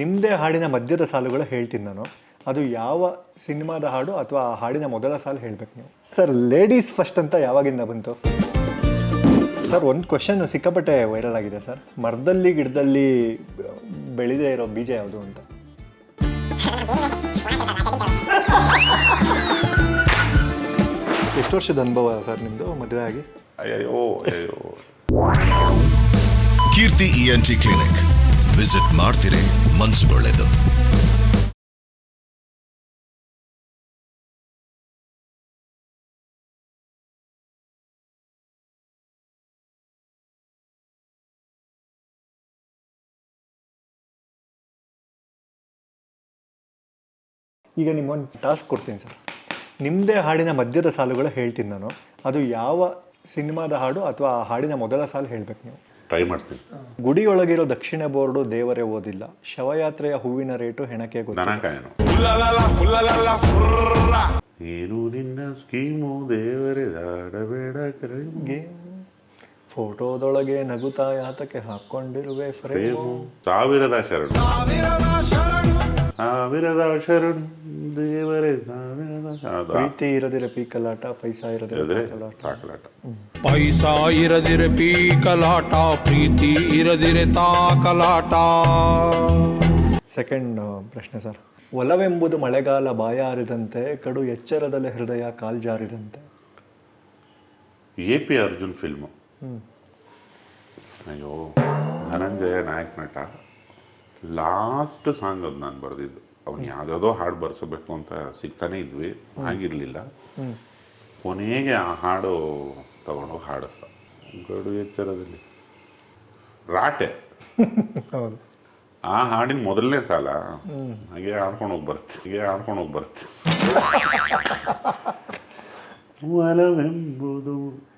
ನಿಮ್ಮದೇ ಹಾಡಿನ ಮಧ್ಯದ ಸಾಲುಗಳು ಹೇಳ್ತೀನಿ ನಾನು. ಅದು ಯಾವ ಸಿನಿಮಾದ ಹಾಡು ಅಥವಾ ಆ ಹಾಡಿನ ಮೊದಲ ಸಾಲು ಹೇಳ್ಬೇಕು ನೀವು. ಸರ್ ಲೇಡೀಸ್ ಫಸ್ಟ್ ಅಂತ ಯಾವಾಗಿಂದ ಬಂತು? ಸರ್ ಒಂದು ಕ್ವಶನ್ ಸಿಕ್ಕಾಪಟ್ಟೆ ವೈರಲ್ ಆಗಿದೆ ಸರ್. ಮರದಲ್ಲಿ ಗಿಡದಲ್ಲಿ ಬೆಳೆದೇ ಇರೋ ಬೀಜ ಯಾವುದು ಅಂತ? ಎಷ್ಟು ವರ್ಷದ ಅನುಭವ ಸರ್ ನಿಮ್ಮದು ಮದುವೆ ಆಗಿ? ಅಯ್ಯೋ ಅಯ್ಯೋ ಕೀರ್ತಿ ಇಎನ್ಟಿ ಕ್ಲಿನಿಕ್ ವಿಸಿಟ್ ಮಾಡ್ತೀರಿ ಮನ್ಸುಗೊಳ್ಳೆದು ಈಗ ನಿಮ್ಮೊಂದು ಟಾಸ್ಕ್ ಕೊಡ್ತೀನಿ ಸರ್ ನಿಮ್ಮದೇ ಹಾಡಿನ ಮಧ್ಯದ ಸಾಲುಗಳು ಹೇಳ್ತೀನಿ ನಾನು. ಅದು ಯಾವ ಸಿನಿಮಾದ ಹಾಡು ಅಥವಾ ಆ ಹಾಡಿನ ಮೊದಲ ಸಾಲು ಹೇಳಬೇಕು ನೀವು? ಟ್ರೈ ಮಾಡ್ತೀನಿ. ಗುಡಿಯೊಳಗಿರೋ ದಕ್ಷಿಣ ಬೋರ್ಡು ದೇವರೇ ಓದಿಲ್ಲ. ಶವಯಾತ್ರೆಯ ಹೂವಿನ ರೇಟು ಹೆಣಕೆ ಗೊತ್ತು ದನಕಾಯನು ಏನು ನಿನ್ನ ಸ್ಕೀಮು? ದೇವರೇ ದಾಡಬೇಡ ಕರೆ. ಫೋಟೋದೊಳಗೆ ನಗುತ್ತಾ ಯಾತಕ್ಕೆ ಹಾಕೊಂಡಿರುವೆ ಫ್ರೇಮು. ಶರಣ. ಸಾವಿರದ ಶರಣು. ಸಾವಿರದ ಶರಣು ದೇವರೇ ಸಾವಿರದ. ಪ್ರೀತಿ ಇರದಿರ ಪೀಕಲಾಟ ಪೈಸಾ ಇರದಿರ ತಾಕಲಾಟ. ಪೈಸಾ ಇರದಿರೆ ಪೀಕಲಾಟ ಪ್ರೀತಿ ಇರದಿರೆ ತಾಕಲಾಟ. ಸೆಕೆಂಡ್ ಪ್ರಶ್ನೆ ಸರ್ ಒಲವೆಂಬುದು ಮಳೆಗಾಲ ಬಾಯಾರಿದಂತೆ ಕಡು ಎಚ್ಚರದಲ್ಲಿ ಹೃದಯ ಕಾಲ್ಜಾರಿದಂತೆ. ಎ ಪಿ ಅರ್ಜುನ್ ಫಿಲ್ಮು ಅಯ್ಯೋ ಧನಂಜಯ ನಾಯಕ್ ನಟ. ಲಾಸ್ಟ್ ಸಾಂಗ್ ಅದು ನಾನು ಬರೆದಿದ್ದು. ಅವ್ನು ಯಾವುದಾದೋ ಹಾಡು ಬರ್ಸಬೇಕು ಅಂತ ಸಿಗ್ತಾನೆ ಇದ್ವಿ. ಆಗಿರಲಿಲ್ಲ. ಕೊನೆಗೆ ಆ ಹಾಡು ತಗೊಂಡೋಗಿ ಹಾಡಿಸ ಗಡು ಎಚ್ಚರದಲ್ಲಿ. ರಾಟೆ. ಆ ಹಾಡಿನ ಮೊದಲನೇ ಸಾಲ. ಹಾಗೆ ಆಡ್ಕೊಂಡು ಹೋಗಿ ಬರ್ತಿ ಹಾಗೆ ಆಡ್ಕೊಂಡು ಹೋಗಿ ಬರ್ತಿ ಒಲವೆಂಬುದು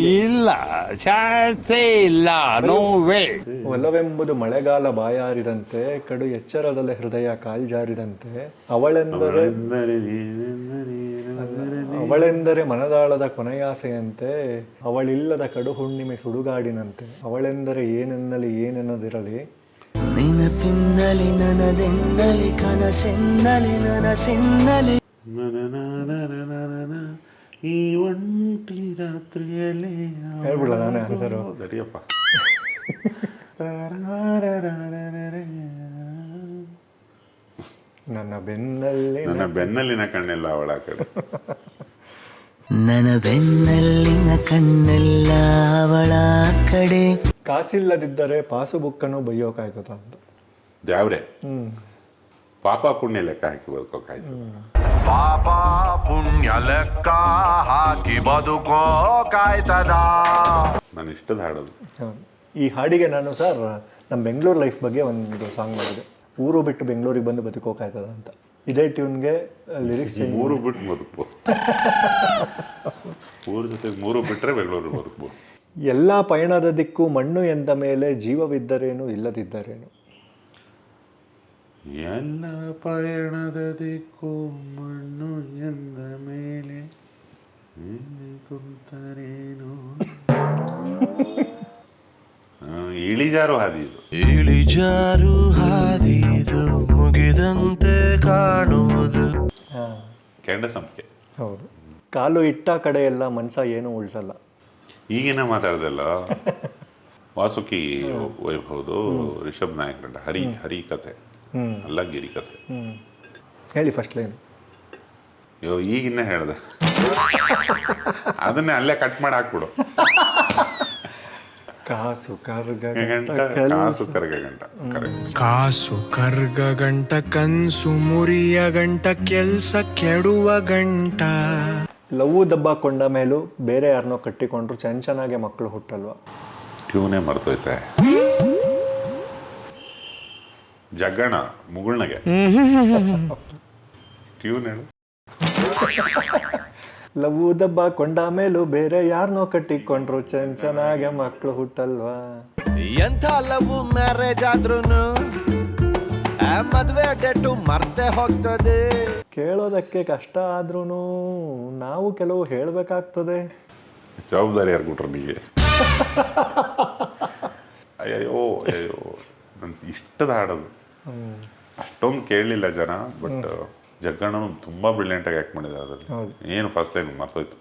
ಇಲ್ಲ. ಚಾಸ್ತಿ ಇಲ್ಲ ನೋವೇ ಒಲವೆಂಬುದು ಮಳೆಗಾಲ ಬಾಯಾರಿದಂತೆ ಕಡು ಎಚ್ಚರದಲ್ಲಿ ಹೃದಯ ಕಾಲ್ಜಾರಿದಂತೆ ಅವಳೆಂದರೆ ಅವಳೆಂದರೆ ಮನದಾಳದ ಕೊನೆಯಾಸೆಯಂತೆ ಅವಳಿಲ್ಲದ ಕಡು ಹುಣ್ಣಿಮೆ ಸುಡುಗಾಡಿನಂತೆ ಅವಳೆಂದರೆ ಏನೆನ್ನಲಿ ಏನೆನ್ನದಿರಲಿ. ನೆನಪಿನ್ನಲಿ ನನದೆನ್ನಲಿ ಕನಸೆನ್ನಲಿ ನನಸೆನ್ನಲಿ. ಈ ಒಂಟಿ ರಾತ್ರಿಯಲ್ಲಿ ನನ್ನ ಬೆನ್ನಲ್ಲಿ ನನ್ನ ಬೆನ್ನಲ್ಲಿನ ಕಣ್ಣೆಲ್ಲ ಅವಳ ಕಡೆ ನನ್ನ ಬೆನ್ನಲ್ಲಿನ ಕಣ್ಣೆಲ್ಲ ಅವಳ ಕಡೆ ಕಾಸಿಲ್ಲದಿದ್ದರೆ ಪಾಸು ಬುಕ್ಕನ್ನು ಬೈಯೋಕಾಯ್ತದ ಅಂತ ದ್ಯಾವ್ರೆ ಪಾಪ ಪುಣ್ಯ ಲೆಕ್ಕ ಹಾಕಿ ಬದುಕೋಕಾಯ್ತು ಪಾಪ ಪುಣ್ಯ ಲೆಕ್ಕ ಹಾಕಿ ಬದುಕೋ ಕಾಯ್ತದ. ನಾನು ಇಷ್ಟದ ಹಾಡೋದು. ಈ ಹಾಡಿಗೆ ನಾನು ಸರ್ ನಮ್ಮ ಬೆಂಗಳೂರು ಲೈಫ್ ಬಗ್ಗೆ ಒಂದು ಸಾಂಗ್ ಮಾಡಿದೆ. ಊರು ಬಿಟ್ಟು ಬೆಂಗಳೂರಿಗೆ ಬಂದು ಬದುಕೋಕಾಯ್ತದ ಅಂತ. ಇದೇ ಟ್ಯೂನ್ಗೆ ಲಿರಿಕ್ಸ್ ಮೂರು ಬಿಟ್ಟು ಬದುಕು ಊರ ಜೊತೆಗೆ ಮೂರು ಬಿಟ್ಟರೆ ಬೆಂಗಳೂರಿಗೆ ಬದುಕ್ಬೋದು. ಎಲ್ಲ ಪಯಣದ ದಿಕ್ಕು ಮಣ್ಣು ಎಂದ ಮೇಲೆ ಜೀವವಿದ್ದರೇನು ಇಲ್ಲದಿದ್ದರೇನು? ಎಲ್ಲ ಪಯಣದ ದಿಕ್ಕು ಮಣ್ಣು ಎಂದ ಮೇಲೆ? ಎಲ್ಲಿ ಕುಂತರೇನು? ಇಳಿಜಾರು ಹಾದಿದು. ಇಳಿಜಾರು ಹಾದಿದು ಮುಗಿದಂತೆ ಕಾಣುವುದು. ಕೆಂಡ ಸಂಪಿಗೆ. ಹೌದು. ಕಾಲು ಇಟ್ಟ ಕಡೆ ಎಲ್ಲ ಮನ್ಸ ಏನು ಉಳಿಸಲ್ಲ. ಈಗಿನ ಮಾತಾಡ್ದಲ್ಲ ವಾಸುಕಿ ವೈಭವದು ರಿಷಬ್ ನಾಯಕ್ ಹರಿ ಹರಿ ಹ್ಮ್. ಅಲ್ಲ ಗಿರಿ ಕಥೆ. ಹೇಳಿ ಫಸ್ಟ್ ಲೈನ್ ಅಯ್ಯೋ ಈಗಿನ್ನ ಹೇಳ್ದೆ. ಅದನ್ನೇ ಅಲ್ಲೇ ಕಟ್ ಮಾಡಿ ಹಾಕ್ಬಿಡು. ಕಾಸು ಕರ್ಗ ಗಂಟ ಕಾಸು ಕರಗ ಗಂಟ. ಕರೆಕ್ಟ್ ಕಾಸು ಕರ್ಗ ಗಂಟ ಕನ್ಸು ಮುರಿಯ ಗಂಟ ಕೆಲ್ಸ ಕೆಡುವ ಗಂಟ. ಲವ್ ದಬ್ಬಾಕೊಂಡ ಮೇಲೂ ಬೇರೆ ಯಾರನ್ನೋ ಕಟ್ಟಿಕೊಂಡ್ರು ಚೆನ್ನ ಚೆನ್ನಾಗೆ ಮಕ್ಕಳು ಹುಟ್ಟಲ್ವಾ ಟ್ಯೂನೇ ಮರ್ತೋಯ್ತೆ. ಜಗ್ಗಣ ಮುಗುಳ್ನಗೆ. ಟ್ಯೂನ್ ಹೇಳು. ದಬ್ಬ ಕೊಂಡ ಮೇಲೂ ಬೇರೆ ಯಾರನ್ನೋ ಕಟ್ಟಿಕೊಂಡ್ರು ಚೆನ್ನ ಚೆನ್ನಾಗೆ ಮಕ್ಕಳು ಹುಟ್ಟಲ್ವಾ? ಎಂಥ ಲವು ಮ್ಯಾರೇಜ್ ಆದ್ರೂನು ಮದ್ವೆ ಡೇಟು ಮರ್ತೆ ಹೋಗ್ತದೆ. ಕೇಳೋದಕ್ಕೆ ಕಷ್ಟ ಆದ್ರೂ ನಾವು ಕೆಲವು ಹೇಳಬೇಕಾಗ್ತದೆ. ಜವಾಬ್ದಾರಿ ಯಾರು ಕೊಟ್ರು ನಿಮಗೆ ಅಯ್ಯೋ ಅಯ್ಯೋ ನನ್ ಇಷ್ಟದ ಹಾಡೋದು. ಅಷ್ಟೊಂದು ಕೇಳಲಿಲ್ಲ ಜನ ಬಟ್ ಜಗ್ಗಣ್ಣನು ತುಂಬ ಬ್ರಿಲಿಯಂಟಾಗಿ ಆ್ಯಕ್ಟ್ ಮಾಡಿದ್ದಾರೆ ಹೌದು. ಅದರಲ್ಲಿ. ಏನು ಫಸ್ಟ್ ಟೈಮ್ ಮರ್ತೋಯ್ತು.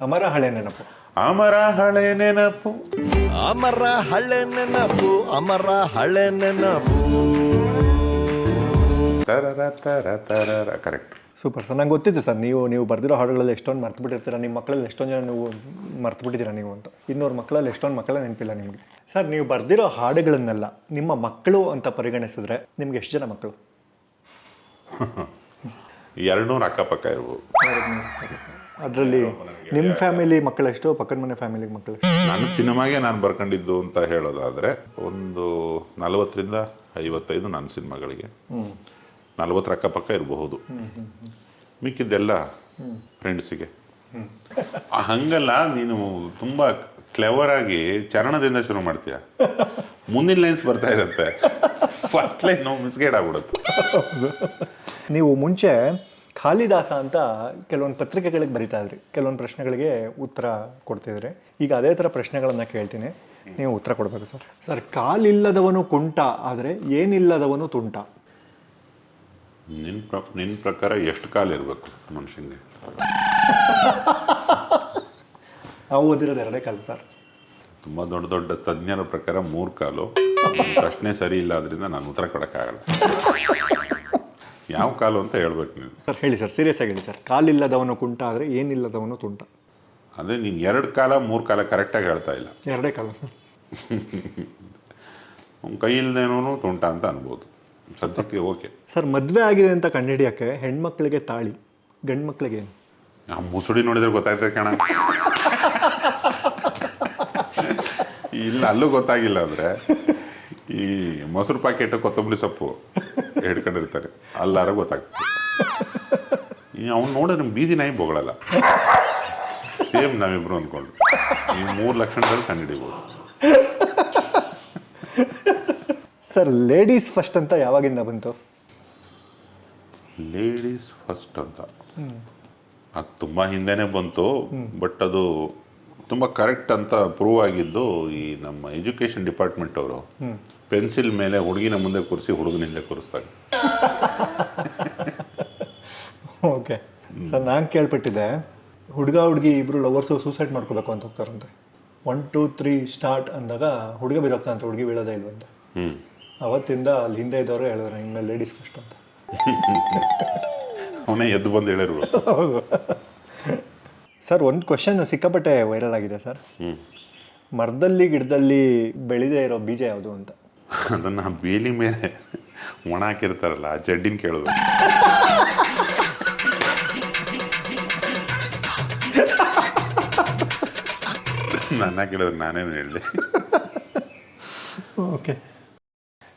ಅಮರ ಹಳೆ ನೆನಪು. ಅಮರ ಹಳೆ ನೆನಪು. ಅಮರ ಹಳೆ ನೆನಪು ಅಮರ ಹಳೆ ನೆನಪು. ತರರ ತರ ತರರ ಕರೆಕ್ಟ್ ಸೂಪರ್ ಸರ್ ನಂಗೆ ಗೊತ್ತಿತ್ತು ಸರ್ ನೀವು ನೀವು ಬರ್ದಿರೋ ಹಾಡುಗಳಲ್ಲಿ ಎಷ್ಟೊಂದು ಮರ್ತು ಬಿಟ್ಟಿರ್ತೀರಾ ನಿಮ್ಮ ಮಕ್ಕಳಲ್ಲಿ ಎಷ್ಟೊಂದು ಜನ ನೀವು ಮರ್ತು ಬಿಟ್ಟಿದ್ದೀರಾ ನೀವು ಅಂತ. ಇನ್ನೂರು ಮಕ್ಕಳಲ್ಲಿ ಎಷ್ಟೊಂದು ಮಕ್ಕಳ ನೆನಪಿಲ್ಲ ನಿಮಗೆ. ಸರ್ ನೀವು ಬರೆದಿರೋ ಹಾಡುಗಳನ್ನೆಲ್ಲ ನಿಮ್ಮ ಮಕ್ಕಳು ಅಂತ ಪರಿಗಣಿಸಿದ್ರೆ ನಿಮ್ಗೆ ಎಷ್ಟು ಜನ ಮಕ್ಕಳು? ಎರಡ್ನೂರು ಅಕ್ಕಪಕ್ಕ ಇರ್ಬೋದು. ಅದರಲ್ಲಿ ನಿಮ್ಮ ಫ್ಯಾಮಿಲಿ ಮಕ್ಕಳೆಷ್ಟು ಪಕ್ಕದ ಮನೆ ಫ್ಯಾಮಿಲಿ ಮಕ್ಕಳು ನನ್ನ ಸಿನಿಮಾಗೆ ನಾನು ಬರ್ಕೊಂಡಿದ್ದು ಅಂತ ಹೇಳೋದಾದರೆ ಒಂದು ನಲವತ್ತರಿಂದ ಐವತ್ತೈದು ನನ್ನ ಸಿನಿಮಾಗಳಿಗೆ. ನಲವತ್ತರ ಅಕ್ಕಪಕ್ಕ ಇರಬಹುದು. ಮಿಕ್ಕಿದ್ದೆಲ್ಲ ಫ್ರೆಂಡ್ಸಿಗೆ. ಹಂಗಲ್ಲ ನೀನು ತುಂಬಾ ಕ್ಲೆವರ್ ಆಗಿ ಚರಣದಿಂದ ಶುರು ಮಾಡ್ತೀಯ? ಮುಂದಿನ ಲೈನ್ಸ್ ಬರ್ತಾ ಇರುತ್ತೆ. ಫಸ್ಟ್ ಲೈನ್ ಮಿಸ್ಗೈಡ್ ಆಗ್ಬಿಡುತ್ತೆ. ನೀವು ಮುಂಚೆ ಖಾಲಿದಾಸ ಅಂತ ಕೆಲವೊಂದು ಪತ್ರಿಕೆಗಳಿಗೆ ಬರಿತಾ ಇದ್ರಿ. ಕೆಲವೊಂದು ಪ್ರಶ್ನೆಗಳಿಗೆ ಉತ್ತರ ಕೊಡ್ತಿದ್ರಿ. ಈಗ ಅದೇ ಥರ ಪ್ರಶ್ನೆಗಳನ್ನು ಕೇಳ್ತೀನಿ. ನೀವು ಉತ್ತರ ಕೊಡಬೇಕು ಸರ್. ಸರ್ ಕಾಲಿಲ್ಲದವನು ಕುಂಟ ಆದರೆ ಏನಿಲ್ಲದವನು ತುಂಟ. ನಿನ್ನ ಪ್ರ ನಿನ್ನ ಪ್ರಕಾರ ಎಷ್ಟು ಕಾಲ ಇರಬೇಕು ಮನುಷ್ಯನಿಗೆ ನಾವು ಓದಿರೋದು ಎರಡೇ ಕಾಲ ಸರ್. ತುಂಬ ದೊಡ್ಡ ದೊಡ್ಡ ತಜ್ಞರ ಪ್ರಕಾರ ಮೂರು ಕಾಲು. ಪ್ರಶ್ನೆ ಸರಿ ಇಲ್ಲ ಅದರಿಂದ ನಾನು ಉತ್ತರ ಕೊಡೋಕ್ಕಾಗಲ್ಲ. ಯಾವ ಕಾಲು ಅಂತ ಹೇಳ್ಬೇಕು ನೀನು? ಸರ್ ಹೇಳಿ ಸರ್ ಸೀರಿಯಸ್ ಆಗಿ ಹೇಳಿ ಸರ್. ಕಾಲಿಲ್ಲದವನು ಕುಂಟ ಆದರೆ ಏನಿಲ್ಲದವನು ತುಂಟ. ಅದೇ ನೀನು ಎರಡು ಕಾಲ ಮೂರು ಕಾಲ ಕರೆಕ್ಟಾಗಿ ಹೇಳ್ತಾ ಇಲ್ಲ. ಎರಡೇ ಕಾಲ ಸರ್. ಕೈ ಇಲ್ದೇನೂ ತುಂಟ ಅಂತ ಅನ್ಬೋದು. ಸದ್ಯಕ್ಕೆ ಓಕೆ. ಸರ್ ಮದುವೆ ಆಗಿದೆ ಅಂತ ಕಂಡುಹಿಡಿಯೋಕ್ಕೆ ಹೆಣ್ಮಕ್ಳಿಗೆ ತಾಳಿ ಗಂಡು ಮಕ್ಕಳಿಗೆ ಆ ಮುಸುಡಿ ನೋಡಿದ್ರೆ ಗೊತ್ತಾಯ್ತದೆ ಕಣ. ಇಲ್ಲ ಅಲ್ಲೂ ಗೊತ್ತಾಗಿಲ್ಲ ಅಂದರೆ ಈ ಮೊಸರು ಪ್ಯಾಕೆಟ್ ಕೊತ್ತಂಬರಿ ಸೊಪ್ಪು ಹಿಡ್ಕೊಂಡಿರ್ತಾರೆ. ಅಲ್ಲಾರ ಗೊತ್ತಾಗ್ತದೆ. ಅವ್ನು ನೋಡಿದ್ರೆ ಬೀದಿ ನಾಯಿ ಬೋಗಳಲ್ಲ. ಸೇಮ್ ನಾವಿಬ್ರು ಅಂದ್ಕೊಂಡು. ಈ ಮೂರು ಲಕ್ಷಣದಲ್ಲಿ ಕಂಡುಹಿಡಿಬೋದು ಸರ್ ಲೇಡೀಸ್ ಫಸ್ಟ್ ಅಂತ ಯಾವಾಗಿಂದ ಬಂತು? ಲೇಡೀಸ್ ಫಸ್ಟ್ ಅಂತ. ಅದು ತುಂಬ ಹಿಂದೆನೇ ಬಂತು ಬಟ್ ಅದು ತುಂಬ ಕರೆಕ್ಟ್ ಅಂತ ಪ್ರೂವ್ ಆಗಿದ್ದು ಈ ನಮ್ಮ ಎಜುಕೇಷನ್ ಡಿಪಾರ್ಟ್ಮೆಂಟ್ ಅವರು ಪೆನ್ಸಿಲ್ ಮೇಲೆ ಹುಡುಗಿನ ಮುಂದೆ ಕೂರಿಸಿ ಹುಡುಗನ ಹಿಂದೆ ಕೂರಿಸ್ತಾರೆ. ಓಕೆ ಸರ್ ನಾನು ಕೇಳ್ಪಟ್ಟಿದ್ದೆ ಹುಡುಗ ಹುಡುಗಿ ಇಬ್ಬರು ಲವರ್ಸು ಸೂಸೈಡ್ ಮಾಡ್ಕೋಬೇಕು ಅಂತ ಹೋಗ್ತಾರಂತೆ. ಒನ್ ಟೂ ತ್ರೀ ಸ್ಟಾರ್ಟ್ ಅಂದಾಗ ಹುಡುಗ ಬೀಳೋಗ್ತಾನಂತೆ ಹುಡುಗಿ ಬೀಳೋದೇ ಇಲ್ವಂತೆ. ಹ್ಞೂ ಅವತ್ತಿಂದ ಅಲ್ಲಿ ಹಿಂದೆ ಇದ್ದವರು ಹೇಳಿದ್ರು ಇನ್ನು ಲೇಡೀಸ್ ಫಸ್ಟ್ ಅಂತ. ಅವನೇ ಎದ್ದು ಬಂದು ಹೇಳಿರು ಹೌದು. ಸರ್ ಒಂದು ಕ್ವಶನ್ ಸಿಕ್ಕಾಪಟ್ಟೆ ವೈರಲ್ ಆಗಿದೆ ಸರ್. ಹ್ಞೂ ಮರದಲ್ಲಿ ಗಿಡದಲ್ಲಿ ಬೆಳೆದೇ ಇರೋ ಬೀಜ ಯಾವುದು ಅಂತ? ಅದನ್ನು ಬೇಲಿ ಮೇಲೆ ಒಣ ಹಾಕಿರ್ತಾರಲ್ಲ ಆ ಜಡ್ಡಿನ ಕೇಳೋದು. ನನ್ನ ಕೇಳಿದ್ರೆ ನಾನೇನು ಹೇಳಲಿ ಓಕೆ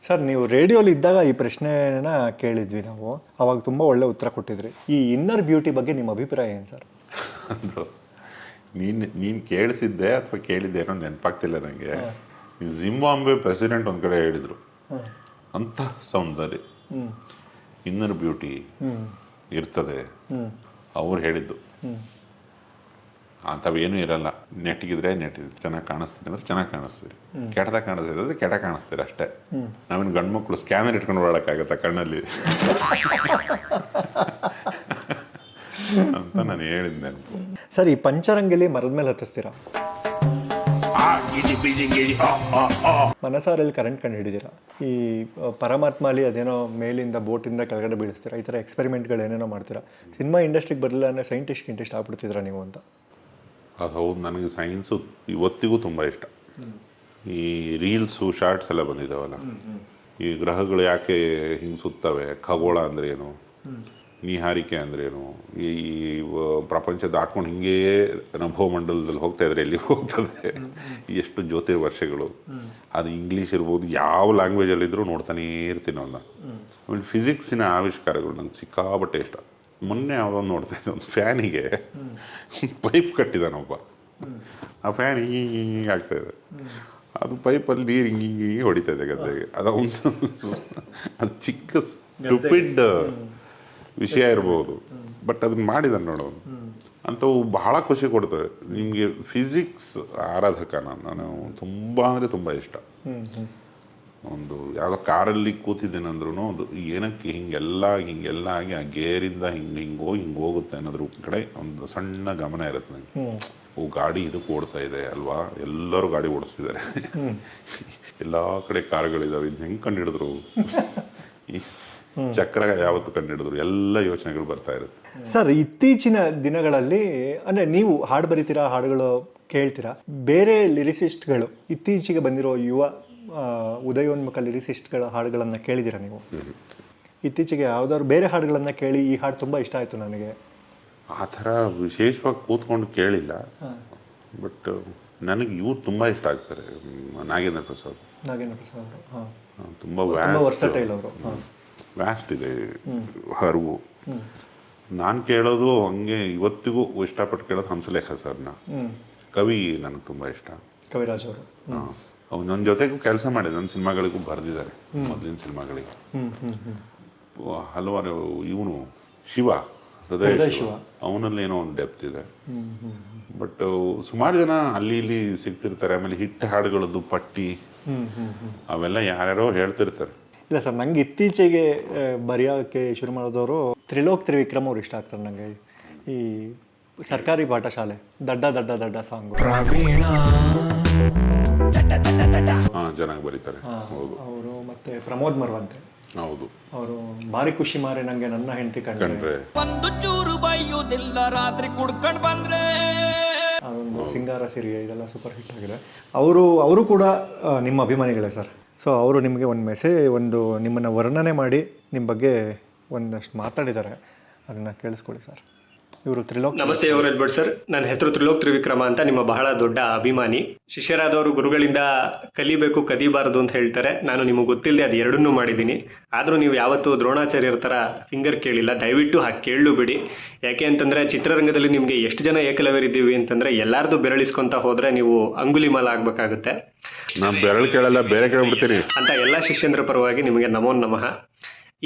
ಸರ್ ನೀವು ರೇಡಿಯೋಲಿ ಇದ್ದಾಗ ಈ ಪ್ರಶ್ನೆನ ಕೇಳಿದ್ವಿ ನಾವು. ಅವಾಗ ತುಂಬ ಒಳ್ಳೆ ಉತ್ತರ ಕೊಟ್ಟಿದ್ರಿ. ಈ ಇನ್ನರ್ ಬ್ಯೂಟಿ ಬಗ್ಗೆ ನಿಮ್ಮ ಅಭಿಪ್ರಾಯ ಏನು ಸರ್? ಅದು ನೀನು ನೀನು ಕೇಳಿಸಿದ್ದೆ ಅಥವಾ ಕೇಳಿದ್ದೇನೋ ನೆನಪಾಗ್ತಿಲ್ಲ ನನಗೆ ಜಿಂಬಾಂಬೆ ಪ್ರೆಸಿಡೆಂಟ್ ಒಂದು ಕಡೆ ಹೇಳಿದರು. ಅಂತ ಸೌಂದರ್ಯ. ಇನ್ನರ್ ಬ್ಯೂಟಿ ಇರ್ತದೆ. ಅವ್ರು ಹೇಳಿದ್ದು. ಅಂಥವೇನೂ ಇರಲ್ಲ. ನೆಟ್ಟಿಗಿದ್ರೆ ನೆಟ್ಟಿದ್ರೆ ಚೆನ್ನಾಗಿ ಕಾಣಿಸ್ತೀನಿ ಅಂದ್ರೆ ಚೆನ್ನಾಗಿ ಕಾಣಿಸ್ತೀರಿ. ಕೆಟ್ಟದಾಗ ಕಾಣಿಸ್ತೀರಿ ಅಂದ್ರೆ ಕೆಟ್ಟ ಕಾಣಿಸ್ತೀರಿ ಅಷ್ಟೇ. ನಾವೇನು ಗಂಡು ಮಕ್ಕಳು ಸ್ಕ್ಯಾನರ್ ಇಟ್ಕೊಂಡು ಓಡಾಡಕ್ಕಾಗತ್ತಾ ಕಣ್ಣಲ್ಲಿ? ಅಂತ ನಾನು ಹೇಳಿದ್ದೆ ನೆನಪು. ಸರ್ ಈ ಪಂಚರಂಗಿಲಿ ಮರದ ಮೇಲೆ ಹತ್ತಿಸ್ತೀರಾ? ಮನಸಾರಲ್ಲಿ ಕರೆಂಟ್ ಕಂಡು ಹಿಡಿದಿರ? ಈ ಪರಮಾತ್ಮ ಅಲ್ಲಿ ಅದೇನೋ ಮೇಲಿಂದ ಬೋಟಿಂದ ಕೆಳಗಡೆ ಬೀಳಿಸ್ತೀರಾ? ಈ ಥರ ಎಕ್ಸ್ಪೆರಿಮೆಂಟ್ಗಳು ಏನೇನೋ ಮಾಡ್ತೀರಾ? ಸಿನಿಮಾ ಇಂಡಸ್ಟ್ರಿಗೆ ಬರಲಿಲ್ಲ ಅಂದರೆ ಸೈಂಟಿಸ್ಟ್ ಗಿಂಟಿಸ್ಟ್ ಆಗ್ಬಿಡ್ತಿದ್ರ ನೀವು ಅಂತ? ಅದು ಹೌದು ನನಗೆ ಸೈನ್ಸು ಇವತ್ತಿಗೂ ತುಂಬ ಇಷ್ಟ. ಈ ರೀಲ್ಸು ಶಾರ್ಟ್ಸ್ ಎಲ್ಲ ಬಂದಿದ್ದಾವಲ್ಲ ಈ ಗ್ರಹಗಳು ಯಾಕೆ ಹಿಂಗೆ ಸುತ್ತವೆ? ಖಗೋಳ ಅಂದ್ರೆ ಏನು? ನೀಹಾರಿಕೆ ಅಂದ್ರೇನು ಈ ಪ್ರಪಂಚ ದಾಟ್ಕೊಂಡು ಹಿಂಗೇ ನಭೋಮಂಡಲದಲ್ಲಿ ಹೋಗ್ತಾ ಇದ್ರೆ ಎಲ್ಲಿ ಹೋಗ್ತದೆ? ಎಷ್ಟು ಜ್ಯೋತಿರ್ ವರ್ಷಗಳು? ಅದು ಇಂಗ್ಲೀಷ್ ಇರ್ಬೋದು ಯಾವ ಲ್ಯಾಂಗ್ವೇಜಲ್ಲಿದ್ದರೂ ನೋಡ್ತಾನೇ ಇರ್ತೀನಿ ಅವನ್ನ. ಆಮೇಲೆ ಫಿಸಿಕ್ಸಿನ ಆವಿಷ್ಕಾರಗಳು ನಂಗೆ ಸಿಕ್ಕಾಬಟ್ಟೆ ಇಷ್ಟ. ಮೊನ್ನೆ ಯಾವುದೋ ನೋಡ್ತಾ ಇದ್ದೆ ಒಂದು ಫ್ಯಾನಿಗೆ. ಪೈಪ್ ಕಟ್ಟಿದಾನೊಬ್ಬ ಆ ಫ್ಯಾನ್ ಹಿಂಗೆ ಹಿಂಗೆ ಹಿಂಗೆ ಆಗ್ತಾ ಇದೆ. ಅದು ಪೈಪಲ್ಲಿ ನೀರು ಹಿಂಗೆ ಹಿಂಗೆ ಹಿಂಗೆ ಹೊಡಿತಾ ಇದೆ ಗದ್ದೆಗೆ. ಅದು ಒಂದು ಅದು ಚಿಕ್ಕ ಸ್ಟುಪಿಡ್ ವಿಷಯ ಇರ್ಬೋದು. ಬಟ್ ಅದನ್ನ ಮಾಡಿದಾನೆ ನೋಡು. ಅಂಥವು ಬಹಳ ಖುಷಿ ಕೊಡ್ತವೆ. ನಿಮಗೆ ಫಿಸಿಕ್ಸ್ ಆರಾಧಕ ನಾನು ತುಂಬ ಅಂದರೆ ತುಂಬ ಇಷ್ಟ. ಒಂದು ಯಾವುದೋ ಕಾರಲ್ಲಿ ಕೂತಿದ್ದೀನಿ ಅದು ಒಂದು ಏನಕ್ಕೆ ಹಿಂಗೆಲ್ಲ ಹಿಂಗೆಲ್ಲ ಆಗಿ ಆ ಗೇರಿಂದ ಹಿಂಗೆ ಹಿಂಗೆ ಹೋಗಿ ಹಿಂಗೆ ಹೋಗುತ್ತೆ ಅನ್ನೋದ್ರ ಕಡೆ ಒಂದು ಸಣ್ಣ ಗಮನ ಇರುತ್ತೆ ನನಗೆ ಓ ಗಾಡಿ ಇದಕ್ಕೆ ಓಡ್ತಾ ಇದೆ ಅಲ್ವಾ? ಎಲ್ಲರೂ ಗಾಡಿ ಓಡಿಸ್ತಿದ್ದಾರೆ. ಎಲ್ಲ ಕಡೆ ಕಾರ್ಗಳಿದಾವೆ. ಇದು ಹೆಂಗೆ ಕಂಡು ಈ ಚಕ್ರ ಯಾವತ್ತು ಕಂಡು ಹಿಡಿದ್ರು ಎಲ್ಲ ಯೋಚನೆಗಳು ಬರ್ತಾ ಇರುತ್ತೆ. ಸರ್ ಇತ್ತೀಚಿನ ದಿನಗಳಲ್ಲಿ ಅಂದ್ರೆ ನೀವು ಹಾಡು ಬರೀತೀರಾ ಹಾಡುಗಳು ಕೇಳ್ತೀರಾ ಬೇರೆ ಲಿರಿಸಿಸ್ಟ್ಗಳು ಇತ್ತೀಚೆಗೆ ಬಂದಿರೋ ಯುವ ಉದಯೋನ್ಮುಖ ಲಿರಿಸಿಸ್ಟ್ಗಳ ಹಾಡುಗಳನ್ನು ಕೇಳಿದ್ದೀರ ನೀವು? ಇತ್ತೀಚೆಗೆ ಯಾವುದಾದ್ರು ಬೇರೆ ಹಾಡುಗಳನ್ನು ಕೇಳಿ ಈ ಹಾಡು ತುಂಬ ಇಷ್ಟ ಆಯಿತು ನನಗೆ. ಆ ಥರ ವಿಶೇಷವಾಗಿ ಕೂತ್ಕೊಂಡು ಕೇಳಿಲ್ಲ. ಬಟ್ ನನಗೆ ಇವ್ರು ತುಂಬ ಇಷ್ಟ ಆಗ್ತಾರೆ ನಾಗೇಂದ್ರ ಪ್ರಸಾದ್. ನಾಗೇಂದ್ರ ಪ್ರಸಾದ್ ತುಂಬ ವರ್ಸಟೈಲ್ ಅವರು ವ್ಯಾಸ್ಟ್ ಇದೆ ಹರಿವು. ನಾನು ಕೇಳೋದು ಹಂಗೆ ಇವತ್ತಿಗೂ ಇಷ್ಟಪಟ್ಟು ಕೇಳೋದು ಹಂಸಲೇಖ ಸರ್ನ. ಕವಿ ನನಗೆ ತುಂಬ ಇಷ್ಟ. ಕವಿರಾಜ್ ಅವರು ನನ್ನ ಜೊತೆಗೂ ಕೆಲಸ ಮಾಡಿದ. ನನ್ನ ಸಿನಿಮಾಗಳಿಗೂ ಬರೆದಿದ್ದಾರೆ. ಮೊದಲಿನ ಸಿನಿಮಾಗಳಿಗೆ. ಹಲವಾರು ಇವನು ಶಿವ ಹೃದಯ ಶಿವ. ಅವನಲ್ಲಿ ಏನೋ ಒಂದು ಡೆಪ್ತ್ ಇದೆ. ಬಟ್ ಸುಮಾರು ಜನ ಅಲ್ಲಿ ಇಲ್ಲಿ ಸಿಗ್ತಿರ್ತಾರೆ. ಆಮೇಲೆ ಹಿಟ್ ಹಾಡುಗಳದ್ದು ಪಟ್ಟಿ. ಅವೆಲ್ಲ ಯಾರ್ಯಾರೋ ಹೇಳ್ತಿರ್ತಾರೆ. ಇಲ್ಲ ಸರ್ ನಂಗೆ ಇತ್ತೀಚೆಗೆ ಬರೆಯೋಕೆ ಬರೆಯೋಕ್ಕೆ ಶುರು ಮಾಡೋದವರು ತ್ರಿಲೋಕ್ ತ್ರಿವಿಕ್ರಮ್ ಅವ್ರು ಇಷ್ಟ ಆಗ್ತಾರೆ ನನಗೆ ಈ ಸರ್ಕಾರಿ ಪಾಠಶಾಲೆ. ದಡ್ಡ ದಡ್ಡ ದಡ್ಡ ಸಾಂಗ್. ಚೆನ್ನಾಗಿ ಬರೀತಾರೆ. ಹೌದು. ಅವರು ಮತ್ತೆ ಪ್ರಮೋದ್ ಮರ್ವಂತೆ. ಹೌದು. ಅವರು ಭಾರಿ ಖುಷಿ ಮಾರಿ ನಂಗೆ ನನ್ನ ಹೆಂಡತಿ ಕಂಡ್ರೆ. ಕಂಡ್ರೆ. ಒಂದು ಚೂರು ಬೈಯೋದಿಲ್ಲ ರಾತ್ರಿ ಕುಡ್ಕೊಂಡು ಬಂದ್ರೆ. ಅದೊಂದು ಸಿಂಗಾರ ಸಿರಿಯ ಇದೆಲ್ಲ ಸೂಪರ್ ಹಿಟ್ ಆಗಿದೆ. ಅವರು ಅವರು ಕೂಡ ನಿಮ್ಮ ಅಭಿಮಾನಿಗಳೇ ಸರ್ ಸೊ ಅವರು ನಿಮಗೆ ಒಂದು ಮೆಸೇಜ್ ಒಂದು ನಿಮ್ಮನ್ನು ವರ್ಣನೆ ಮಾಡಿ ನಿಮ್ಮ ಬಗ್ಗೆ ಒಂದಷ್ಟು ಮಾತಾಡಿದ್ದಾರೆ. ಅದನ್ನು ಕೇಳಿಸ್ಕೊಳ್ಳಿ ಸರ್ ಇವರು ತ್ರಿಲೋಕ್ ನಮಸ್ತೆ ಯೋಗರಾಜ್ ಭಟ್ ಸರ್ ನನ್ನ ಹೆಸರು ತ್ರಿಲೋಕ್ ತ್ರಿವಿಕ್ರಮ ಅಂತ ನಿಮ್ಮ ಬಹಳ ದೊಡ್ಡ ಅಭಿಮಾನಿ. ಶಿಷ್ಯರಾದವರು ಗುರುಗಳಿಂದ ಕಲಿಬೇಕು ಕದಿಬಾರದು ಅಂತ ಹೇಳ್ತಾರೆ. ನಾನು ನಿಮಗೆ ಗೊತ್ತಿಲ್ಲದೆ ಅದು ಎರಡನ್ನೂ ಮಾಡಿದ್ದೀನಿ. ಆದರೂ ನೀವು ಯಾವತ್ತೂ ದ್ರೋಣಾಚಾರ್ಯರ ಥರ ಫಿಂಗರ್ ಕೇಳಿಲ್ಲ. ದಯವಿಟ್ಟು ಹಾಗೆ ಕೇಳಲು ಬಿಡಿ. ಯಾಕೆ ಅಂತಂದರೆ ಚಿತ್ರರಂಗದಲ್ಲಿ ನಿಮಗೆ ಎಷ್ಟು ಜನ ಏಕಲವ್ಯರಿದ್ದೀವಿ ಅಂತಂದರೆ ಎಲ್ಲಾರ್ದು ಬೆರಳಿಸ್ಕೊಂತ ಹೋದರೆ ನೀವು ಅಂಗುಲಿಮಾಲ ಆಗಬೇಕಾಗುತ್ತೆ. ನಾನು ಬೆರಳು ಕೇಳಲ್ಲ ಬೇರೆ ಕೇಳ್ಬಿಡ್ತೀನಿ. ಅಂತ ಎಲ್ಲ ಶಿಷ್ಯಂದ್ರ ಪರವಾಗಿ ನಿಮಗೆ ನಮೋ ನಮಃ.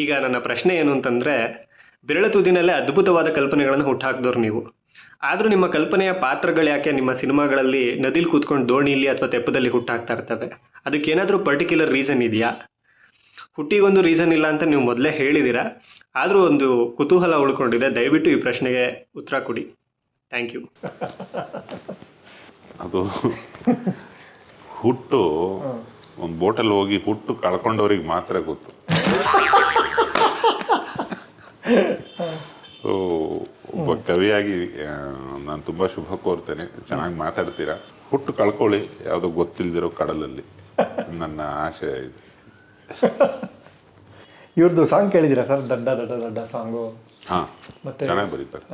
ಈಗ ನನ್ನ ಪ್ರಶ್ನೆ ಏನು ಅಂತಂದರೆ ಬೆರಳ ತುದಿನಲ್ಲೇ ಅದ್ಭುತವಾದ ಕಲ್ಪನೆಗಳನ್ನು ಹುಟ್ಟಾಕಿದವ್ರು ನೀವು. ಆದರೂ ನಿಮ್ಮ ಕಲ್ಪನೆಯ ಪಾತ್ರಗಳು ಯಾಕೆ ನಿಮ್ಮ ಸಿನಿಮಾಗಳಲ್ಲಿ ನದಿಲಿ ಕೂತ್ಕೊಂಡು ದೋಣಿಲಿ ಅಥವಾ ತೆಪ್ಪದಲ್ಲಿ ಹುಟ್ಟಾಕ್ತಾ ಇರ್ತವೆ? ಅದಕ್ಕೇನಾದರೂ ಪರ್ಟಿಕ್ಯುಲರ್ ರೀಸನ್ ಇದೆಯಾ? ಹುಟ್ಟಿಗೊಂದು ರೀಸನ್ ಇಲ್ಲ ಅಂತ ನೀವು ಮೊದಲೇ ಹೇಳಿದ್ದೀರಾ ಆದರೂ ಒಂದು ಕುತೂಹಲ ಉಳ್ಕೊಂಡಿದೆ. ದಯವಿಟ್ಟು ಈ ಪ್ರಶ್ನೆಗೆ ಉತ್ತರ ಕೊಡಿ. ಥ್ಯಾಂಕ್ ಯು ಅದು ಹುಟ್ಟು ಒಂದು ಬೋಟಲ್ಲಿ ಹೋಗಿ ಹುಟ್ಟು ಕಳ್ಕೊಂಡವ್ರಿಗೆ ಮಾತ್ರ ಗೊತ್ತು. ಸೊ ಒಬ್ಬ ಕವಿಯಾಗಿ ನಾನು ತುಂಬ ಶುಭ ಕೋರ್ತೇನೆ. ಚೆನ್ನಾಗಿ ಮಾತಾಡ್ತೀರಾ? ಹುಟ್ಟು ಕಳ್ಕೊಳ್ಳಿ. ಯಾವುದೋ ಗೊತ್ತಿಲ್ದಿರೋ ಕಡಲಲ್ಲಿ. ನನ್ನ ಆಶಯ ಇದೆ. ಇವ್ರದ್ದು ಸಾಂಗ್ ಕೇಳಿದ್ದೀರಾ ಸರ್? ದಡ್ಡ ದಡ್ಡ ದಡ್ಡ ಸಾಂಗು ಹಾಂ ಮತ್ತೆ- ಚೆನ್ನಾಗಿ ಬರೀತಾರೆ.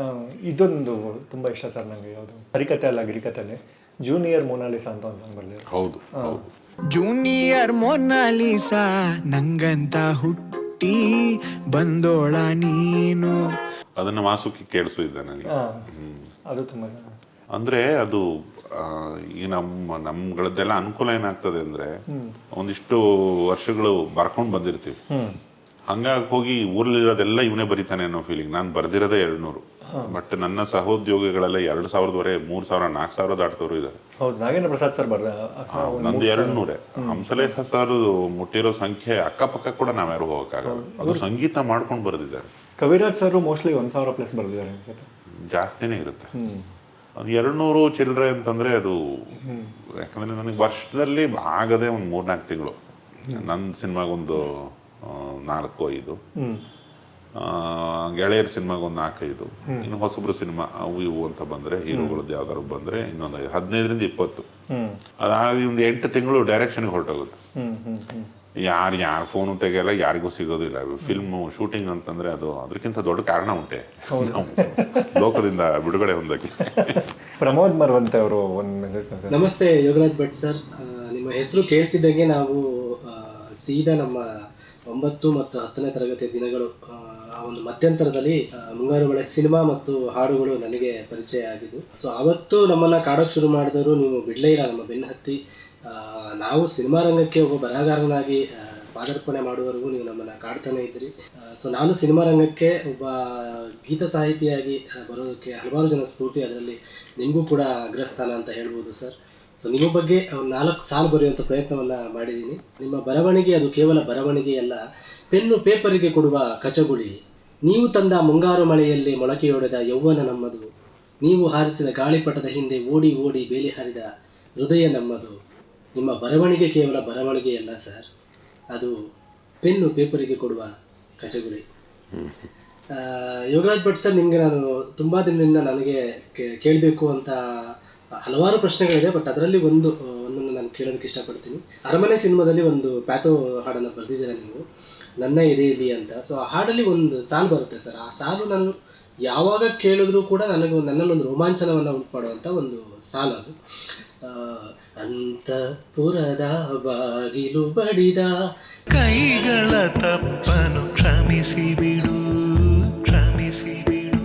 ಇದೊಂದು ತುಂಬ ಇಷ್ಟ ಸರ್ ನನಗೆ ಯಾವುದು. ಹರಿಕತೆ ಅಲ್ಲ ಗಿರಿಕತೆ ಜೂನಿಯರ್ ಮೊನಾಲಿಸಾ ಅಂತ ಒಂದು ಸಾಂಗ್ ಬರ್ಲಿ ಹೌದು ಹೌದು. ಜೂನಿಯರ್ ಮೊನಾಲಿಸಾ ನಂಗಂತ ಹುಟ್ಟಿ ಬಂದೋಳ ನೀನು. ಅದನ್ನ ಮಾಸುಕಿ ಕೇಳಿಸಿದ್ದೆ ನನಗೆ ಅದು ತುಂಬ ಅಂದ್ರೆ ಅದು ಆ, ಈ ನಮ್ಮ ನಮ್ಗಳದ್ದೆಲ್ಲ ಅನುಕೂಲ ಏನಾಗ್ತದೆ ಅಂದ್ರೆ ಒಂದಿಷ್ಟು ವರ್ಷಗಳು ಬರ್ಕೊಂಡು ಬಂದಿರ್ತೀವಿ. ಹಂಗಾಗಿ ಹೋಗಿ ಊರಲ್ಲಿರೋದೆಲ್ಲ ಇವನೇ ಬರಿತಾನೆ ಅನ್ನೋ ಫೀಲಿಂಗ್ ನಾನು ಬರ್ದಿರೋದೇ ಎರಡು ನೂರು ಬಟ್ ನನ್ನ ಸಹೋದ್ಯೋಗಿಗಳೆಲ್ಲ ಎರಡು ಸಾವಿರದವರೆ ಮೂರು ಸಾವಿರ ನಾಲ್ಕು ಸಾವಿರ ದಾಟ್ದವರು ಇದ್ದಾರೆ. ಹೌದು ನಾಗೇಂದ್ರ ಪ್ರಸಾದ್ ಸರ್ ಬರ್ದ ನಂದು ಎರಡು ನೂರೇ. ಹಂಸಲೇಖ ಸರ್ ಮುಟ್ಟಿರೋ ಸಂಖ್ಯೆ ಅಕ್ಕಪಕ್ಕ ಕೂಡ ನಾವ್ಯಾರು ಹೋಗಕ್ಕಾಗಲ್ಲ. ಅದು ಸಂಗೀತ ಮಾಡ್ಕೊಂಡು ಬರೆದಿದ್ದಾರೆ. ಕವಿರಾಜ್ ಸರ್ ಮೋಸ್ಟ್ಲಿ ಒಂದು ಸಾವಿರ ಪ್ಲಸ್ ಬರೆದಿದ್ದಾರೆ ಜಾಸ್ತಿನೇ ಇರುತ್ತೆ. ಅದು ಎರಡು ನೂರು ಚಿಲ್ಲರೆ ಅಂತಂದ್ರೆ ಅದು ಯಾಕಂದ್ರೆ ನನಗೆ ವರ್ಷದಲ್ಲಿ ಆಗದೆ ಒಂದು ಮೂರ್ನಾಲ್ಕು ತಿಂಗಳು. ನನ್ನ ಸಿನಿಮಾಗೊಂದು ನಾಲ್ಕು ಐದು. ಗೆಳೆಯರ ಸಿನಿಮಾಗೆ ಒಂದು ನಾಲ್ಕೈದು. ಇನ್ನು ಹೊಸಬ್ರು ಸಿನಿಮಾ ಅವು ಇವು ಅಂತ ಬಂದ್ರೆ ಹೀರೋಗಳದ್ದು ಯಾವ್ದಾದ್ರು ಬಂದ್ರೆ ಇನ್ನೊಂದು ಐದು. ಹದಿನೈದರಿಂದ ಇಪ್ಪತ್ತು. ಅದಾಗಿ ಒಂದು ಎಂಟು ತಿಂಗಳು ಡೈರೆಕ್ಷನ್ಗೆ ಹೊರಟೋಗುತ್ತೆ. ಯಾರು ಯಾರು ಫೋನು ತೆಗೆಯಲ್ಲ ಯಾರಿಗೂ ಸಿಗೋದಿಲ್ಲ ಫಿಲ್ಮ್ ಶೂಟಿಂಗ್ ಅಂತಂದ್ರೆ ಅದು ಅದಕ್ಕಿಂತ ದೊಡ್ಡ ಕಾರಣ ಉಂಟೆ. ಲೋಕದಿಂದ ಬಿಡುಗಡೆ ಹೊಂದಕ್ಕೆ. ಪ್ರಮೋದ್ ಮರ್ವಂತ ಅವರು ಒಂದು ಮೆಸೇಜ್ ನಮಸ್ತೆ ಯೋಗರಾಜ್ ಭಟ್ ಸರ್ ನಿಮ್ಮ ಹೆಸರು ಕೇಳ್ತಿದ್ದಂಗೆ ನಾವು ಸೀದಾ ನಮ್ಮ ಒಂಬತ್ತು ಮತ್ತು ಹತ್ತನೇ ತರಗತಿಯ ದಿನಗಳು ಆ, ಒಂದು ಮಧ್ಯಂತರದಲ್ಲಿ ಮುಂಗಾರು ಮಳೆ ಸಿನಿಮಾ ಮತ್ತು ಹಾಡುಗಳು ನನಗೆ ಪರಿಚಯ ಆಗಿದ್ದು. ಸೊ ಅವತ್ತು ನಮ್ಮನ್ನು ಕಾಡೋಕೆ ಶುರು ಮಾಡಿದವರು ನೀವು ಬಿಡಲೇ ಇಲ್ಲ ನಮ್ಮ ಬೆನ್ನು ಹತ್ತಿ ನಾವು ಸಿನಿಮಾ ರಂಗಕ್ಕೆ ಒಬ್ಬ ಬರಹಗಾರನಾಗಿ ಪಾದಾರ್ಪಣೆ ಮಾಡುವವರೆಗೂ ನೀವು ನಮ್ಮನ್ನು ಕಾಡ್ತಾನೆ ಇದ್ರಿ ಸೊ ನಾನು ಸಿನಿಮಾ ರಂಗಕ್ಕೆ ಒಬ್ಬ ಗೀತ ಸಾಹಿತಿಯಾಗಿ ಬರೋದಕ್ಕೆ ಹಲವಾರು ಜನ ಸ್ಫೂರ್ತಿ ಅದರಲ್ಲಿ ನಿಮಗೂ ಕೂಡ ಅಗ್ರಸ್ಥಾನ ಅಂತ ಹೇಳ್ಬೋದು ಸರ್. ಸೊ ನಿಮ್ಮ ಬಗ್ಗೆ ನಾಲ್ಕು ಸಾಲು ಬರೆಯುವಂಥ ಪ್ರಯತ್ನವನ್ನು ಮಾಡಿದ್ದೀನಿ. ನಿಮ್ಮ ಬರವಣಿಗೆ ಅದು ಕೇವಲ ಬರವಣಿಗೆಯಲ್ಲ ಪೆನ್ನು ಪೇಪರಿಗೆ ಕೊಡುವ ಕಚಗುಳಿ ನೀವು ತಂದ ಮುಂಗಾರು ಮಳೆಯಲ್ಲಿ ಮೊಳಕೆಯೊಡೆದ ಯೌವನ ನಮ್ಮದು. ನೀವು ಹಾರಿಸಿದ ಗಾಳಿಪಟದ ಹಿಂದೆ ಓಡಿ ಓಡಿ ಬೇಲಿ ಹಾರಿದ ಹೃದಯ ನಮ್ಮದು. ನಿಮ್ಮ ಬರವಣಿಗೆ ಕೇವಲ ಬರವಣಿಗೆಯಲ್ಲ ಸರ್. ಅದು ಪೆನ್ನು ಪೇಪರಿಗೆ ಕೊಡುವ ಕಚಗುರಿ. ಯೋಗರಾಜ್ ಭಟ್ ಸರ್, ನಿಮಗೆ ನಾನು ತುಂಬ ದಿನದಿಂದ ನನಗೆ ಕೇಳಬೇಕು ಅಂತ ಹಲವಾರು ಪ್ರಶ್ನೆಗಳಿದೆ, ಬಟ್ ಅದರಲ್ಲಿ ಒಂದು ಒಂದನ್ನು ನಾನು ಕೇಳೋದಕ್ಕೆ ಇಷ್ಟಪಡ್ತೀನಿ. ಅರಮನೆ ಸಿನಿಮಾದಲ್ಲಿ ಒಂದು ಪ್ಯಾಥೋ ಹಾಡನ್ನು ಬರೆದಿದ್ದೀರಾ ನೀವು? ನನ್ನ ಎದೆಯಲ್ಲಿ ಅಂತ. ಸೊ ಆ ಹಾಡಲ್ಲಿ ಒಂದು ಸಾಲು ಬರುತ್ತೆ ಸರ್. ಆ ಸಾಲು ನಾನು ಯಾವಾಗ ಕೇಳಿದ್ರೂ ಕೂಡ ನನಗೆ ನನ್ನಲ್ಲೊಂದು ಒಂದು ರೋಮಾಂಚನವನ್ನು ಉಂಟು ಮಾಡುವಂಥ ಒಂದು ಸಾಲು ಅದು. ಅಂತ ಅಂತಃಪುರದ ಬಾಗಿಲು ಬಡಿದ ಕೈಗಳ ತಪ್ಪನು ಕ್ಷಮಿಸಿ ಬಿಡು ಕ್ಷಮಿಸಿ ಬಿಡು.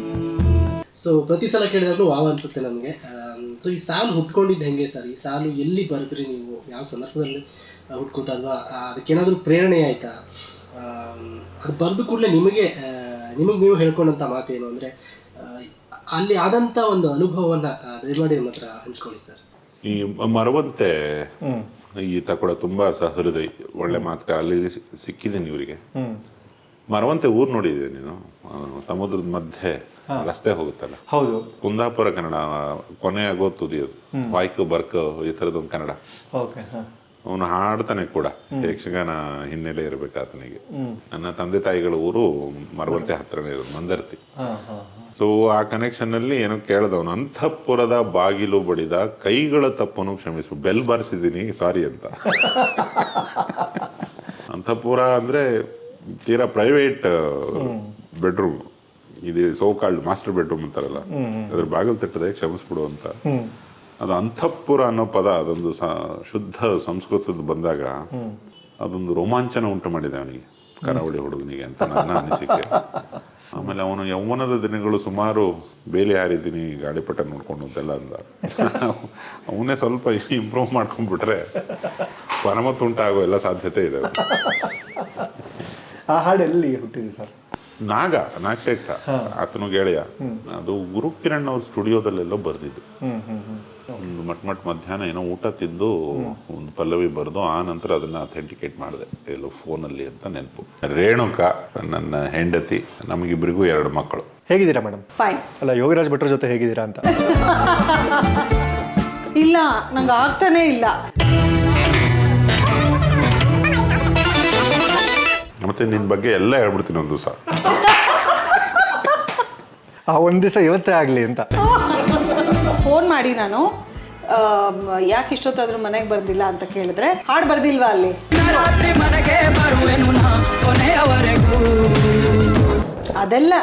ಸೊ ಪ್ರತಿ ಸಲ ಕೇಳಿದಾಗಲೂ ವಾವ್ ಅನ್ಸುತ್ತೆ ನನಗೆ ಸೊ ಈ ಸಾಲು ಹುಟ್ಕೊಂಡಿದ್ದು ಹೆಂಗೆ ಸರ್? ಈ ಸಾಲು ಎಲ್ಲಿ ಬರೆದ್ರಿ ನೀವು? ಯಾವ ಸಂದರ್ಭದಲ್ಲಿ ಹುಟ್ಕೋತಲ್ವಾ ಹುಟ್ಕೋತ ಅಲ್ವಾ ಅದಕ್ಕೇನಾದರೂ ಪ್ರೇರಣೆ ಆಯಿತಾ? ಅದು ಬರೆದು ಕೂಡಲೇ ನಿಮಗೆ ನಿಮಗೆ ನೀವು ಹೇಳ್ಕೊಂಡಂಥ ಮಾತೇನು ಅಂದರೆ ಅಲ್ಲಿ ಆದಂಥ ಒಂದು ಅನುಭವವನ್ನು ದಯಮಾಡಿ ನಮ್ಮ ಹತ್ರ ಹಂಚ್ಕೊಳ್ಳಿ ಸರ್. ಈ ಮರವಂತೆ ಈತ ಕೂಡ ತುಂಬಾ ಸಹೃದಯ ಒಳ್ಳೆ ಮಾತು ಅಲ್ಲಿ ಸಿಕ್ಕಿದ್ದೀನಿ ಇವರಿಗೆ. ಮರವಂತೆ ಊರು ನೋಡಿದ್ದೆ ನೀನು ಸಮುದ್ರದ ಮಧ್ಯೆ ರಸ್ತೆ ಹೋಗುತ್ತಲ್ಲ? ಹೌದು. ಕುಂದಾಪುರ ಕನ್ನಡ ಕೊನೆ ಗೊತ್ತು ತುದಿಯೋದು ವಾಯ್ಕು ಬರ್ಕು ಈ ಥರದೊಂದು ಕನ್ನಡ. ಓಕೆ ಹಾಂ. ಅವನು ಹಾಡ್ತಾನೆ ಕೂಡ. ಯಕ್ಷಗಾನ ಹಿನ್ನೆಲೆ ಇರಬೇಕು ಆತನಿಗೆ ನನ್ನ ತಂದೆ ತಾಯಿಗಳ ಊರು ಮರವಂತೆ ಹತ್ರನೇ ಇರೋದು ಮಂದರ್ತಿ. ಸೊ ಆ ಕನೆಕ್ಷನ್ ಅಲ್ಲಿ ಏನೋ ಕೇಳ್ದವನು ಅಂತಃಪುರದ ಬಾಗಿಲು ಬಡಿದ ಕೈಗಳ ತಪ್ಪನ್ನು ಕ್ಷಮಿಸು ಬೆಲ್ ಬಾರಿಸಿದ್ದೀನಿ ಸಾರಿ ಅಂತ. ಅಂತಃಪುರ ಅಂದ್ರೆ ತೀರಾ ಪ್ರೈವೇಟ್ ಬೆಡ್ರೂಮ್ ಇದು ಸೋಕಾಲ್ಡ್ ಮಾಸ್ಟರ್ ಬೆಡ್ರೂಮ್ ಅಂತಾರಲ್ಲ. ಅದ್ರ ಬಾಗಿಲು ತಟ್ಟದೆ ಕ್ಷಮಿಸ್ಬಿಡು ಅಂತ. ಅದು ಅಂತಃಪುರ ಅನ್ನೋ ಪದ ಅದೊಂದು ಸ- ಶುದ್ಧ ಸಂಸ್ಕೃತದ ಬಂದಾಗ ಅದೊಂದು ರೋಮಾಂಚನ ಉಂಟು ಮಾಡಿದೆ ಅವನಿಗೆ ಕರಾವಳಿ ಹುಡುಗನಿಗೆ ಅಂತ ನನ್ನ ಅನಿಸಿಕೆ. ಆಮೇಲೆ ಅವನು ಯೌವನದ ದಿನಗಳು ಸುಮಾರು ಬೇಲಿ ಹಾರಿದ್ದೀನಿ ಗಾಳಿಪಟ ನೋಡ್ಕೊಂಡು ಅಂತೆಲ್ಲ ಅಂದ. ಅವನೇ ಸ್ವಲ್ಪ ಇಂಪ್ರೂವ್ ಮಾಡ್ಕೊಂಡ್ಬಿಟ್ರೆ ಪರಮ ತುಂಟಾಗೋ ಎಲ್ಲ ಸಾಧ್ಯತೆ ಇದೆ ಆ ಹಾಡು ಎಲ್ಲಿ ಹುಟ್ಟಿದೆ ಸರ್? ನಾಗ ನಾಗಶೇಖರ ಆತನು ಗೆಳೆಯ. ಅದು ಗುರುಕಿರಣ್ ಅವ್ರ ಸ್ಟುಡಿಯೋದಲ್ಲೆಲ್ಲೋ ಬರ್ದಿದ್ದು. ಹ್ಮ್ ಮಟ್ ಮಟ್ ಮಧ್ಯಾಹ್ನ ಏನೋ ಊಟ ತಿಂದು ಒಂದು ಪಲ್ಲವಿ ಬರೆದು ಆ ನಂತರ ಅದನ್ನ ಅಥೆಂಟಿಕೇಟ್ ಮಾಡಿದೆ. ಎಲ್ಲೋ ಫೋನಲ್ಲಿ ಅಂತ ನೆನಪು. ರೇಣುಕಾ ನನ್ನ ಹೆಂಡತಿ ನಮಗಿಬ್ಬರಿಗೂ ಎರಡು ಮಕ್ಕಳು. ಹೇಗಿದ್ದೀರಾ ಮೇಡಮ್ ಫೈನ್ ಅಲ್ಲ ಯೋಗರಾಜ್ ಭಟ್ರ ಜೊತೆ ಹೇಗಿದ್ದೀರಾ ಅಂತ? ಇಲ್ಲ ನಂಗೆ ಆಗ್ತಾನೆ ಇಲ್ಲ. ಮತ್ತೆ ನಿನ್ನ ಬಗ್ಗೆ ಎಲ್ಲ ಹೇಳ್ಬಿಡ್ತೀನಿ ಒಂದು ದಿವಸ. ಆ ಒಂದು ದಿವಸ ಇವತ್ತೇ ಆಗಲಿ ಅಂತ. ಫೋನ್ ಮಾಡಿ ನಾನು. ಯಾಕೆ ಇಷ್ಟೊತ್ತಾದ್ರೂ ಮನೆಗೆ ಬರ್ದಿಲ್ಲ ಅಂತ ಕೇಳಿದ್ರೆ ಹಾಡು ಬರ್ದಿಲ್ವಾ ಅಲ್ಲಿ? ಅದೆಲ್ಲ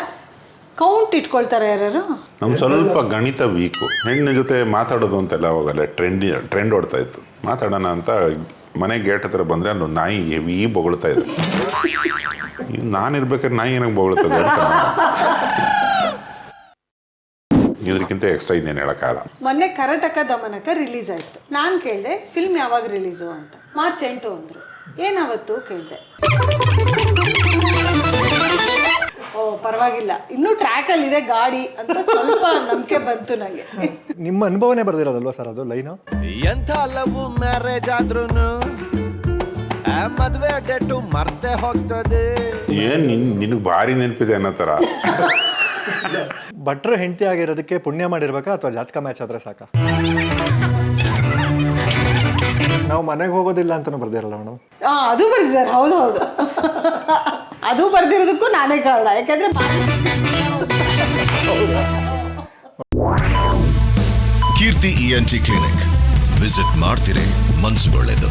ಕೌಂಟ್ ಇಟ್ಕೊಳ್ತಾರೆ ಯಾರು ನಮ್ ಸ್ವಲ್ಪ ಗಣಿತ ವೀಕು ಹೆಣ್ಣಿನ ಜೊತೆ ಮಾತಾಡೋದು ಅಂತೆಲ್ಲ ಅವಾಗಲ್ಲ ಟ್ರೆಂಡ್ ಟ್ರೆಂಡ್ ಓಡ್ತಾ ಇತ್ತು. ಮಾತಾಡೋಣ ಅಂತ ಮನೆ ಗೇಟ್ ಹತ್ರ ಬಂದ್ರೆ ಅಲ್ಲಿ ಒಂದು ನಾಯಿ ಹೆವಿ ಬೊಗಳ್ತಾ ಇದೆ. ನಾನು ಇರ್ಬೇಕಾದ್ರೆ ನಾಯಿ ಏನಕ್ಕೆ ಬೊಗಳ್ತದೆ ಇದಕ್ಕಿಂತ ಎಕ್ಸ್ಟ್ರಾ ಇನ್ನೇನು ಹೇಳಕ್ಕಾಗಲ್ಲ ಮೊನ್ನೆ ಕರ್ನಾಟಕ ದಮನಕ ರಿಲೀಸ್ ಆಯ್ತು. ನಾನು ಕೇಳಿದೆ ಫಿಲ್ಮ್ ಯಾವಾಗ ರಿಲೀಸು ಅಂತ. ಮಾರ್ಚ್ ಎಂಟು ಅಂದರು. ಏನಾವತ್ತು ಕೇಳಿದೆ. ಓ ಪರವಾಗಿಲ್ಲ. ಇನ್ನೂ ಟ್ರ್ಯಾಕಲ್ಲಿ ಇದೆ ಗಾಡಿ ಅಂತ ಸ್ವಲ್ಪ ನಂಬಿಕೆ ಬಂತು ನನಗೆ ನಿಮ್ಮ ಅನುಭವನೇ ಬರ್ದಿರೋದಲ್ವಾ ಸರ್ ಅದು ಲೈನು? ಎಂಥ ಲವ್ ಮ್ಯಾರೇಜ್ ಆದ್ರೂ ಮದುವೆ ಡೇಟು ಮರ್ತೆ ಹೋಗ್ತದೆ. ಏನ್ ನಿನ್ ನಿನಗೆ ಭಾರಿ ನೆನಪಿದೆ ಅನ್ನೋ ಥರ ಭಟ್ರು ಹೆಂಡತಿ ಆಗಿರೋದಕ್ಕೆ ಪುಣ್ಯ ಮಾಡಿರ್ಬೇಕಾ ಅಥವಾ ಜಾತಕ ಮ್ಯಾಚ್ ಆದ್ರೆ ಸಾಕ? ನಾವು ಮನೆಗೆ ಹೋಗೋದಿಲ್ಲ ಅಂತಲೂ ಬರ್ದಿರಲ್ಲ ಮೇಡಮ್ ಆ, ಅದು ಬರ್ದಿದ್ದಾರೆ ಹೌದು ಹೌದು. ಅದು ಬರ್ದಿರೋದಕ್ಕೂ ನಾನೇ ಕಾರಣ ಯಾಕಂದ್ರೆ ಕೀರ್ತಿ ಇಎನ್ಟಿ ಕ್ಲಿನಿಕ್ ವಿಸಿಟ್ ಮಾಡ್ತಿರೇ ಮನ್ಸುಗೊಳ್ಳೆದು.